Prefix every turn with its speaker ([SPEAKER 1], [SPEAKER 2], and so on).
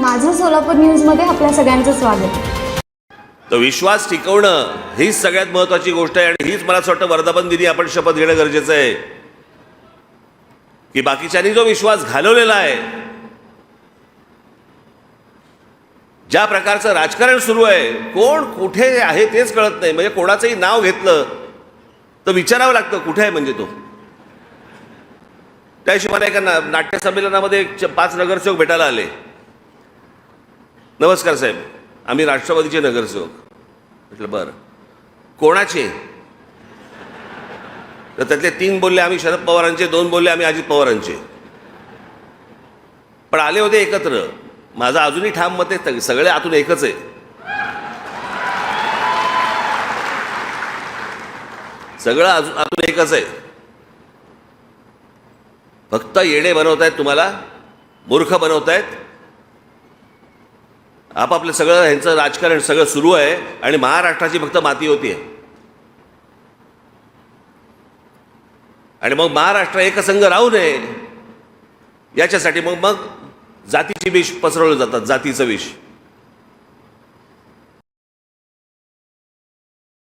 [SPEAKER 1] माझं सोलापूर न्यूजमध्ये आपल्या सगळ्यांचं स्वागत.
[SPEAKER 2] तर विश्वास टिकवणं हीच सगळ्यात महत्वाची गोष्ट आहे आणि हीच मला असं वाटतं वर्धापन दिनी आपण शपथ घेणं गरजेचं आहे. की बाकीच्यांनी जो विश्वास घालवलेला आहे ज्या प्रकारचं राजकारण सुरू आहे कोण कुठे आहे तेच कळत नाही. म्हणजे कोणाचंही नाव घेतलं तर विचारावं लागतं कुठे आहे म्हणजे तो. त्याशिवाय मला एका ना- नाट्य संमेलनामध्ये पाच नगरसेवक भेटायला आले. नमस्कार साहेब आम्ही राष्ट्रवादीचे नगरसेवक. म्हटलं बरं. कोणाचे? तर त्यातले तीन बोलले आम्ही शरद पवारांचे दोन बोलले आम्ही अजित पवारांचे. पण आले होते एकत्र. माझं अजूनही ठाम मत आहे सगळे आतून एकच आहे. सगळं अजून आतून एकच आहे. फक्त येडे बनवत आहेत तुम्हाला मूर्ख बनवत आहेत आपापलं सगळं ह्यांचं राजकारण सगळं सुरू आहे आणि महाराष्ट्राची फक्त माती होती. आहे आणि मग महाराष्ट्र एकसंघ राहू नये. याच्यासाठी मग मग जातीची विष पसरवलं जातात जातीचं विष.